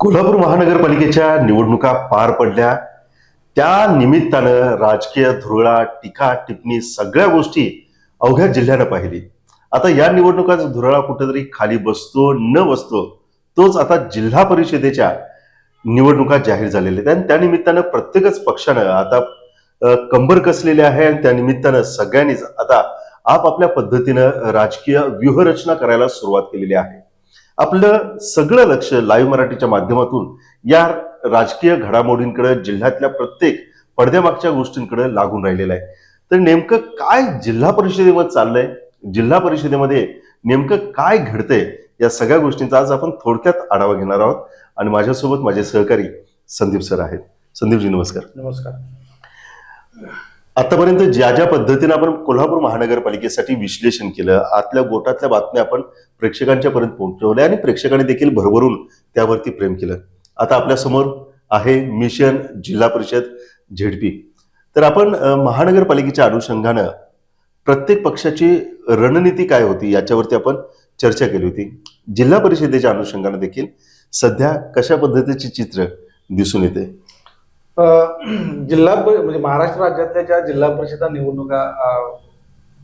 कोल्हापूर महानगरपालिकेच्या निवडणुका पार पडल्या. त्या निमित्तानं राजकीय धुरळा टीका टिप्पणी सगळ्या गोष्टी अवघ्या जिल्ह्यानं पाहिली. आता या निवडणुकाचा धुरळा कुठेतरी खाली बसतो न बसतो तोच आता जिल्हा परिषदेच्या निवडणुका जाहीर झालेल्या आहेत. आणि त्या निमित्तानं प्रत्येकच पक्षानं आता कंबर कसलेले आहे आणि त्या निमित्तानं सगळ्यांनीच आता आपापल्या पद्धतीनं राजकीय व्यूहरचना करायला सुरुवात केलेली आहे. आपलं सगळं लक्ष लाईव्ह मराठीच्या माध्यमातून या राजकीय घडामोडींकडे जिल्ह्यातल्या प्रत्येक पडद्यामागच्या गोष्टींकडे लागून राहिलेलं आहे. तर नेमकं काय जिल्हा परिषदेमध्ये चाललंय? जिल्हा परिषदेमध्ये नेमकं काय घडतंय? या सगळ्या गोष्टींचा आज आपण थोडक्यात आढावा घेणार आहोत. आणि माझ्यासोबत माझे सहकारी संदीप सर आहेत. संदीपजी नमस्कार. नमस्कार. आतापर्यंत ज्या ज्या पद्धतीने आपण कोल्हापूर महानगरपालिकेसाठी विश्लेषण केलं आतल्या गोटातल्या बातम्या आपण प्रेक्षकांच्या पर्यंत पोहोचवल्या आणि प्रेक्षकांनी देखील भरभरून त्यावरती प्रेम केलं. आता आपल्यासमोर आहे मिशन जिल्हा परिषद झेडपी. तर आपण महानगरपालिकेच्या अनुषंगानं प्रत्येक पक्षाची रणनीती काय होती याच्यावरती आपण चर्चा केली होती. जिल्हा परिषदेच्या अनुषंगानं देखील सध्या कशा पद्धतीचे चित्र दिसून येते? जिल्हा परि- म्हणजे महाराष्ट्र राज्यातल्या ज्या जिल्हा परिषदा निवडणुका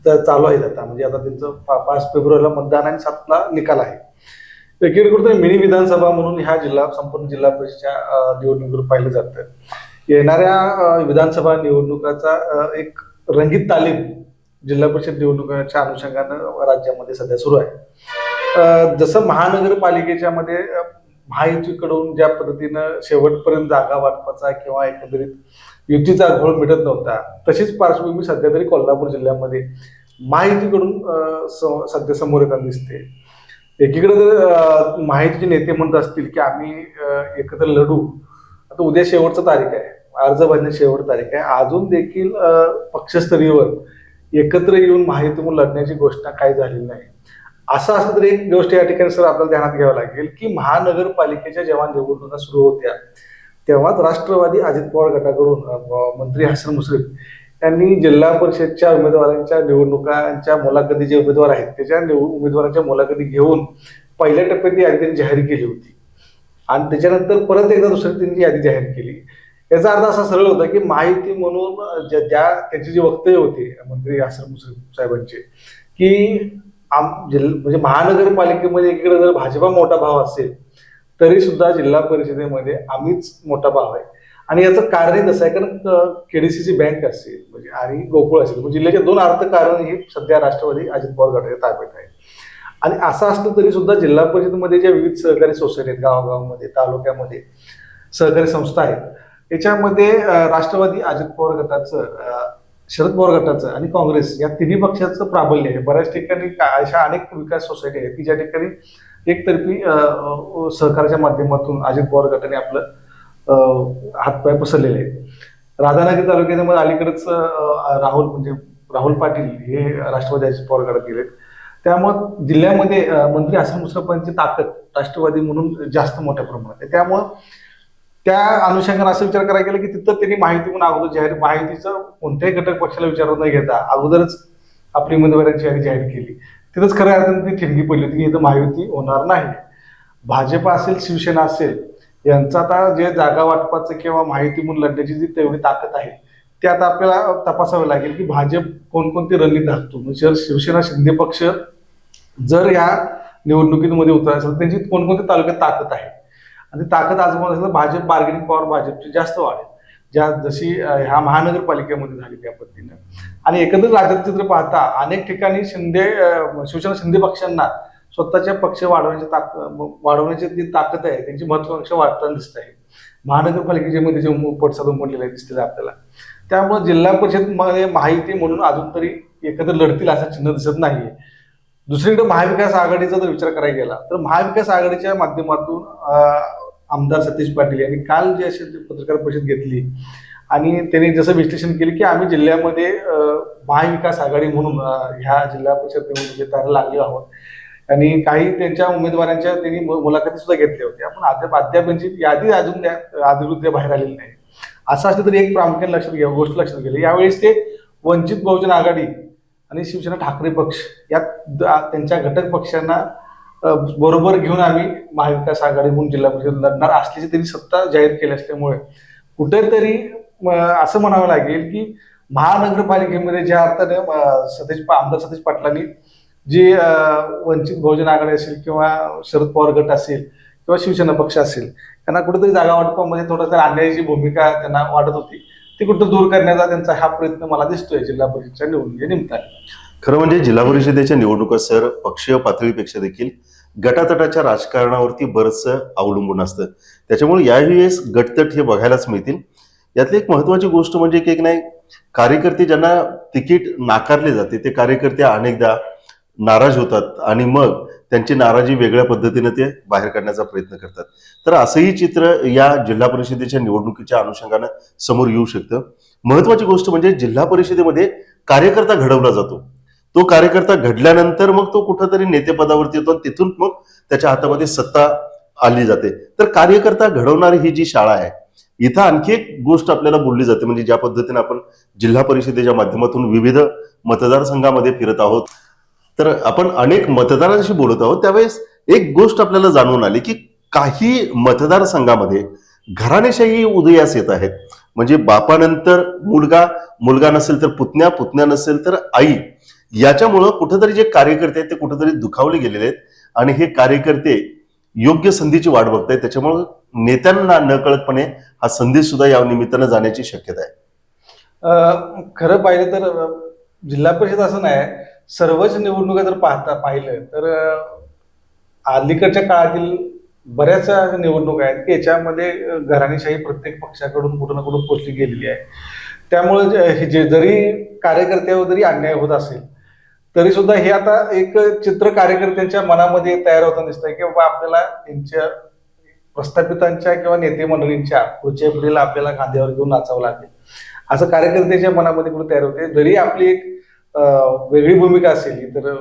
तर चालू आहेत आता. म्हणजे आता त्यांचं पा- पाच फेब्रुवारीला मतदान आणि सातला निकाल आहे. एकीकडे मिनी विधानसभा म्हणून ह्या जिल्हा संपूर्ण जिल्हा परिषदच्या निवडणुकीवर पाहिलं जातं. येणाऱ्या विधानसभा निवडणुकाचा एक रंगीत तालीम जिल्हा परिषद निवडणुकाच्या अनुषंगानं राज्यामध्ये सध्या सुरू आहे. जसं महानगरपालिकेच्या मध्ये महायुतीकडून ज्या पद्धतीनं शेवटपर्यंत जागा वाटपाचा किंवा एकंदरीत युतीचा घोळ मिटत नव्हता तशीच पार्श्वभूमी सध्या तरी कोल्हापूर जिल्ह्यामध्ये महायुतीकडून स- सध्या समोर येताना दिसते. एकीकडे जर माहितीचे नेते म्हणत असतील की आम्ही एकत्र लढू आता उद्या शेवटचा तारीख आहे अर्ज भरण्याची शेवट तारीख आहे अजून देखील पक्षस्तरीयवर एकत्र येऊन माहिती म्हणून लढण्याची घोषणा काही झालेली नाही. असं असं तरी एक गोष्ट या ठिकाणी सर आपल्याला ध्यानात घ्यावं लागेल की महानगरपालिकेच्या जेव्हा निवडणुका सुरू होत्या. तेव्हाच राष्ट्रवादी अजित पवार गटाकडून मंत्री हसन मुश्रीफ यांनी जिल्हा परिषदच्या उमेदवारांच्या निवडणुकांच्या मुलाखती जे उमेदवार आहेत त्याच्या उमेदवारांच्या मुलाखती घेऊन पहिल्या टप्प्यात ती यादी त्यांनी जाहीर केली होती. आणि त्याच्यानंतर परत एकदा दुसरी त्यांनी यादी जाहीर केली. याचा अर्थ असा सरळ होता की माहिती म्हणून ज्या ज्या त्यांचे जे वक्तव्य होते मंत्री हसन मुश्रीफ साहेबांचे की आम जिल्हा म्हणजे महानगरपालिकेमध्ये इकडे जर भाजपा मोठा भाव असेल तरी सुद्धा जिल्हा परिषदेमध्ये आम्हीच मोठा भाव आहे. आणि याचं कारणही तसं आहे कारण केडीसीची बँक असेल म्हणजे आणि गोकुळ असेल म्हणजे जिल्ह्याचे दोन अर्थकारण हे सध्या राष्ट्रवादी अजित पवार गटाच्या ताब्यात आहे आणि असं असलं तरी सुद्धा जिल्हा परिषदेमध्ये ज्या विविध सहकारी सोसायटी आहेत गावगावमध्ये तालुक्यामध्ये सहकारी संस्था आहेत याच्यामध्ये राष्ट्रवादी अजित पवार गटाचं शरद पवार गटाचं आणि काँग्रेस या तिन्ही पक्षाचं प्राबल्य आहे. बऱ्याच ठिकाणी अशा अनेक विकास सोसायटी आहेत की ज्या ठिकाणी एकतर्फी सहकाराच्या माध्यमातून अजित पवार गटाने आपलं हातपाय पसरलेले आहेत. राधानगरी तालुक्यामध्ये अलीकडेच राहुल म्हणजे राहुल पाटील हे राष्ट्रवादी अजित पवार गटात गेलेत. त्यामुळं जिल्ह्यामध्ये मंत्री हसन मुश्रफांची ताकद राष्ट्रवादी म्हणून जास्त मोठ्या प्रमाणात आहे. त्यामुळं त्या अनुषंगाने असं विचार करायला गेला की तिथं त्यांनी माहिती म्हणून अगोदर जाहीर माहितीचं कोणत्याही घटक पक्षाला विचारून न घेता अगोदरच आपली उमेदवारांची यादी जाहीर केली. तिथंच खऱ्या अर्थाने ती ठिणगी पडली होती की इथं महायुती होणार नाही. भाजप असेल शिवसेना असेल यांचं आता जे जागा वाटपाचं किंवा माहिती म्हणून लढण्याची जी तेवढी ताकद आहे ते आता आपल्याला तपासावं लागेल की भाजप कोणकोणती रणनीती दाखतो म्हणजे जर शिवसेना शिंदे पक्ष जर या निवडणुकीमध्ये उतरायचं असेल त्यांची कोणकोणत्या तालुक्यात ताकद आहे? आणि ताकद आजमावत भाजप बार्गेनिंग पॉवर भाजपची जास्त वाढेल. ज्या जशी ह्या महानगरपालिकेमध्ये झाली त्या पद्धतीनं. आणि एकंदर राज्यात चित्र पाहता अनेक ठिकाणी शिंदे शिवसेना शिंदे पक्षांना स्वतःच्या पक्ष वाढवण्याची ताकद वाढवण्याची जी ताकद आहे त्यांची महत्वाकांक्षा वाढताना दिसत आहे. महानगरपालिकेमध्ये जे पडसाद उमटलेले आहे दिसते आपल्याला. त्यामुळे जिल्हा परिषदमध्ये माहिती म्हणून अजून तरी एकत्र लढतील असं चिन्ह दिसत नाहीये. दुसरीकडे महाविकास आघाडीचा जर विचार करायला गेला तर महाविकास आघाडीच्या माध्यमातून आमदार सतीश पाटील यांनी काल जी अशी पत्रकार परिषद घेतली. आणि त्यांनी जसं विश्लेषण केलं की आम्ही जिल्ह्यामध्ये महाविकास आघाडी म्हणून ह्या जिल्हा परिषद निवडणुकीत लागलो आहोत. आणि काही त्यांच्या उमेदवारांच्या त्यांनी मु- मुलाखती सुद्धा घेतल्या होत्या. पण अद्याप अद्याप यांची यादी अजून त्या- अधिकृत बाहेर आलेली नाही. असं असलं तरी एक प्रामुख्याने लक्षात घ्या गोष्ट लक्षात गेली यावेळेस ते वंचित बहुजन आघाडी आणि शिवसेना ठाकरे पक्ष या द- त्यांच्या घटक पक्षांना बरोबर घेऊन आम्ही महाविकास आघाडी म्हणून जिल्हा परिषद लढणार. असल्याची त्यांनी सत्ता जाहीर केली असल्यामुळे. कुठेतरी असं म्हणावं लागेल की महानगरपालिकेमध्ये ज्या अर्थाने अ, सतेज आमदार सतेज पाटलांनी जी वंचित बहुजन आघाडी असेल किंवा शरद पवार गट असेल किंवा शिवसेना पक्ष असेल त्यांना कुठेतरी जागा वाटपामध्ये थोडासा अन्यायाची भूमिका त्यांना वाटत होती. ती कुठं दूर करण्याचा त्यांचा हा प्रयत्न मला दिसतोय जिल्हा परिषदच्या निवडणुकीच्या निमित्ताने. खरं म्हणजे जिल्हा परिषदेच्या निवडणुका सर पक्षीय पातळीपेक्षा देखील गटातटाच्या राजकारणावरती बरंचसं अवलंबून असतं. त्याच्यामुळे यावेळेस गटतट हे बघायलाच मिळतील. यातली एक महत्वाची गोष्ट म्हणजे की एक नाही कार्यकर्ते ज्यांना तिकीट नाकारले जाते ते कार्यकर्ते अनेकदा नाराज होतात आणि मग त्यांची नाराजी वेगळ्या पद्धतीने ते बाहेर काढण्याचा प्रयत्न करतात. तर असंही चित्र या जिल्हा परिषदेच्या निवडणुकीच्या अनुषंगानं समोर येऊ शकतं. महत्वाची गोष्ट म्हणजे जिल्हा परिषदेमध्ये कार्यकर्ता घडवला जातो. तो कार्यकर्ता घडल्यानंतर मग तो कुठंतरी नेतेपदावरती येतो आणि तिथून मग त्याच्या हातामध्ये सत्ता आली जाते. तर कार्यकर्ता घडवणारी ही जी शाळा आहे इथं आणखी एक गोष्ट आपल्याला बोलली जाते म्हणजे ज्या पद्धतीने आपण जिल्हा परिषदेच्या माध्यमातून विविध मतदारसंघामध्ये फिरत आहोत. तर आपण अनेक मतदारांशी बोलत आहोत त्यावेळेस एक गोष्ट आपल्याला जाणून आली की काही मतदारसंघामध्ये घराणेशाही उदयास येत आहेत. म्हणजे बापानंतर मुलगा मुलगा नसेल तर पुतण्या पुतण्या नसेल तर आई. याच्यामुळं कुठेतरी जे कार्यकर्ते आहेत ते कुठेतरी दुखावले गेलेले आहेत. आणि हे कार्यकर्ते योग्य संधीची वाट बघतायत. त्याच्यामुळं नेत्यांना नकळतपणे हा संदेश सुद्धा या निमित्तानं जाण्याची शक्यता आहे. खरं पाहिलं तर जिल्हा परिषद असं नाही सर्वच निवडणुका जर पाहता पाहिलं तर अलीकडच्या काळातील बऱ्याच निवडणुका आहेत की याच्यामध्ये घराणीशाही घराणेशाही प्रत्येक पक्षाकडून कुठं ना कुठं पोचली गेलेली आहे. त्यामुळे हे जे जरी कार्यकर्त्यावर जरी अन्याय होत असेल तरी सुद्धा हे आता एक चित्र कार्यकर्त्यांच्या मनामध्ये तयार होताना दिसतंय की बाबा आपल्याला त्यांच्या प्रस्थापितांच्या किंवा नेते मंडळींच्या पुढच्या पिढीला आपल्याला खांद्यावर घेऊन नाचावं लागेल. असं कार्यकर्त्याच्या मनामध्ये कुठे तयार होते? जरी आपली एक वेगळी भूमिका असेल तर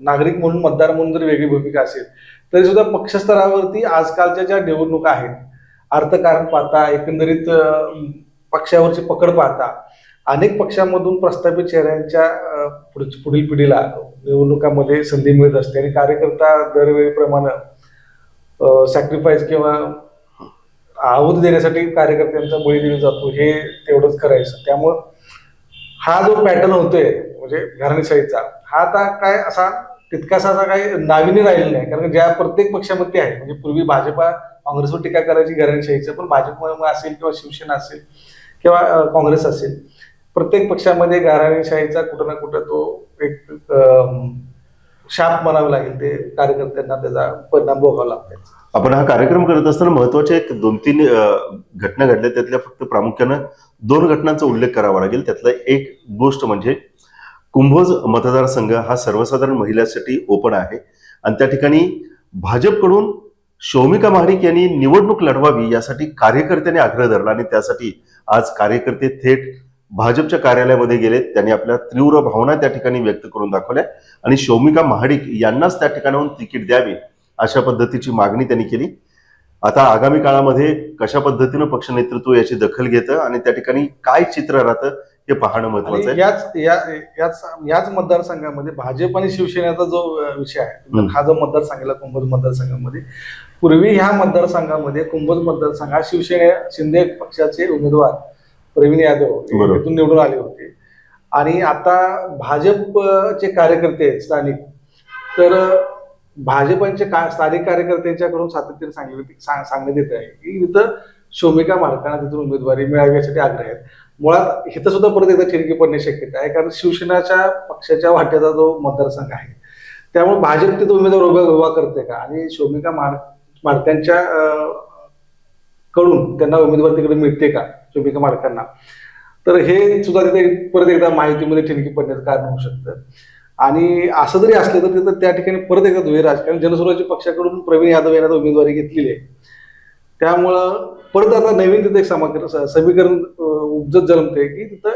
नागरिक म्हणून मतदार म्हणून जरी वेगळी भूमिका असेल तरी सुद्धा पक्षस्तरावरती आजकालच्या ज्या निवडणुका आहेत अर्थकारण पाहता एकंदरीत पक्षावरची पकड पाहता अनेक पक्षांमधून प्रस्थापित चेहऱ्यांच्या पुढ- पुढील पिढीला निवडणुकामध्ये संधी मिळत असते आणि कार्यकर्ता दरवेळीप्रमाणे सॅक्रिफाईस किंवा आहुती देण्यासाठी कार्यकर्त्यांचा बळी दिला जातो हे तेवढंच करायचं त्यामुळं हा जो पॅटर्न होतोय म्हणजे घराणेशाहीचा हा आता काय असा तितकासा असा काही नाविन्य राहिलेला नाही. कारण ज्या प्रत्येक पक्षामध्ये आहे म्हणजे पूर्वी भाजपा काँग्रेसवर टीका करायची घराणेशाहीचं पण भाजपमध्ये असेल किंवा शिवसेना असेल किंवा काँग्रेस असेल प्रत्येक पक्षामध्ये घराणेशाहीचा कुठं ना कुठं तो एक शाप म्हणावं लागेल ते कार्यकर्त्यांना त्याचा परिणाम भोगावा लागतो. आपण हा कार्यक्रम करत असताना महत्त्वाच्या एक दोन तीन घटना घडल्या त्यातल्या फक्त प्रामुख्यानं दोन घटनांचा उल्लेख करावा लागेल. त्यातला एक गोष्ट म्हणजे कुंभोज मतदारसंघ हा सर्वसाधारण महिलांसाठी ओपन आहे आणि त्या ठिकाणी भाजपकडून शौमिका महाडिक यांनी निवडणूक लढवावी यासाठी कार्यकर्त्यांनी आग्रह धरला आणि त्यासाठी आज कार्यकर्ते थेट भाजपच्या कार्यालयामध्ये गेले त्यांनी आपल्या तीव्र भावना त्या ठिकाणी व्यक्त करून दाखवल्या आणि शौमिका महाडिक यांनाच त्या ठिकाणाहून तिकीट द्यावे अशा पद्धतीची मागणी त्यांनी केली आता आगामी काळामध्ये कशा पद्धतीनं पक्ष नेतृत्व याची दखल घेतं आणि त्या ठिकाणी काय चित्र राहतं हे पाहणं महत्वाचं आहे याच या- याच याच मतदारसंघामध्ये भाजप आणि शिवसेनेचा जो विषय आहे. हा जो मतदारसंघाला कुंभोज मतदारसंघामध्ये पूर्वी ह्या मतदारसंघामध्ये कुंभोज मतदारसंघ हा शिवसेने शिंदे पक्षाचे उमेदवार प्रवीण यादव. इथून निवडून आले होते. आणि आता भाजपचे कार्यकर्ते आहेत स्थानिक. तर भाजपांचे का स्थानिक कार्यकर्त्यांच्याकडून सातत्याने सांगितलं सांग- सांगण्यात येत आहे की इथं शोमिका मालकांना तिथून उमेदवारी मिळावी यासाठी आग्रह आहेत. मुळात इथं सुद्धा परत एकदा ठिणगी पडण्याची शक्यता आहे कारण शिवसेनाच्या पक्षाच्या वाट्याचा जो मतदारसंघ आहे त्यामुळे भाजप तिथं उमेदवार उभा उभा करते का? आणि शोमिका माड माडकांच्या अं, कडून त्यांना उमेदवार तिकडे मिळते का? शोभिका मालकांना. तर हे सुद्धा तिथे परत एकदा माहितीमध्ये ठिणकी पडण्याचं कारण होऊ शकतं. आणि असं जरी असलं तर तिथं त्या ठिकाणी परत एकदा द्वैत राजकारण जनसुराज्य पक्षाकडून प्रवीण यादव यांना उमेदवारी घेतलेली आहे. त्यामुळं परत आता नवीन तिथे एक समाकर समीकरण उपजत जन्मते की तिथं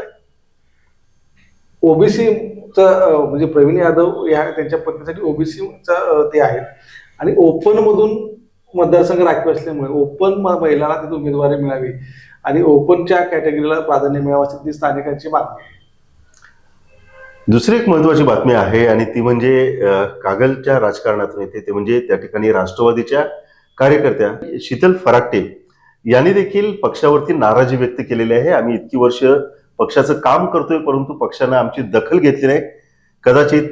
ओबीसीच म्हणजे प्रवीण यादव या त्यांच्या पत्नीसाठी ओबीसीचा ते आहेत. आणि ओपन मधून मतदारसंघ राखीव असल्यामुळे ओपन महिलांना तिथे उमेदवारी मिळावी. आणि ओपनच्या कॅटेगरीला प्राधान्य मिळावं अशी ती स्थानिकांची मागणी आहे. दुसरी एक महत्वाची बातमी आहे आणि ती म्हणजे कागलच्या राजकारणातून येते. ते म्हणजे त्या ठिकाणी राष्ट्रवादीच्या कार्यकर्त्या शीतल फराटे यांनी देखील पक्षावरती नाराजी व्यक्त केलेली आहे. आम्ही इतकी वर्ष पक्षाचं काम करतोय परंतु पक्षानं आमची दखल घेतली नाही. कदाचित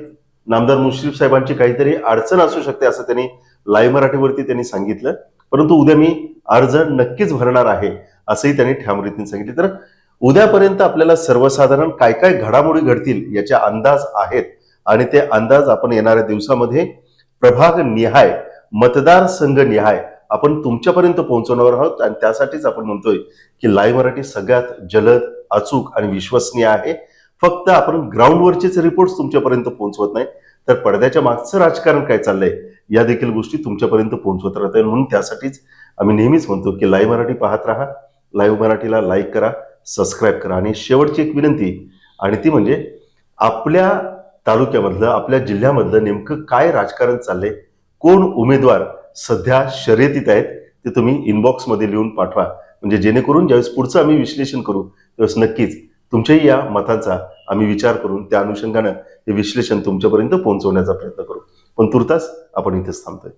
नामदार मुश्रीफ साहेबांची काहीतरी अडचण असू शकते असं त्यांनी लाईव्ह मराठीवरती त्यांनी सांगितलं. परंतु उद्या मी अर्ज नक्कीच भरणार आहे. असंही त्यांनी ठाम रीतीने सांगितले. तर उद्यापर्यंत आपल्याला सर्वसाधारण काय काय घडामोडी घडतील याचे अंदाज आहेत आणि ते अंदाज आपण येणाऱ्या दिवसामध्ये प्रभाग निहाय मतदारसंघ निहाय आपण तुमच्यापर्यंत पोहोचवणार आहोत आणि त्यासाठीच आपण म्हणतोय की लाईव्ह मराठी सगळ्यात जलद अचूक आणि विश्वसनीय आहे. फक्त आपण ग्राउंडवरचेच रिपोर्ट तुमच्यापर्यंत पोहोचवत नाही तर पडद्याच्या मागचं राजकारण काय चाललंय या देखील गोष्टी तुमच्यापर्यंत पोहोचवत राहत म्हणून त्यासाठीच आम्ही नेहमीच म्हणतो की लाईव्ह मराठी पाहत राहा. लाईव्ह मराठीला लाईक करा सबस्क्राईब करा. आणि शेवटची एक विनंती आणि ती म्हणजे आपल्या तालुक्यामधलं आपल्या जिल्ह्यामधलं नेमकं काय राजकारण चाललंय कोण उमेदवार सध्या शर्यतीत आहेत ते तुम्ही इनबॉक्समध्ये लिहून पाठवा. म्हणजे जेणेकरून ज्यावेळेस पुढचं आम्ही विश्लेषण करू त्यावेळेस नक्कीच तुमच्याही या मतांचा आम्ही विचार करून त्या अनुषंगानं हे विश्लेषण तुमच्यापर्यंत पोहोचवण्याचा प्रयत्न करू. पण तुर्तास आपण इथेच थांबतोय.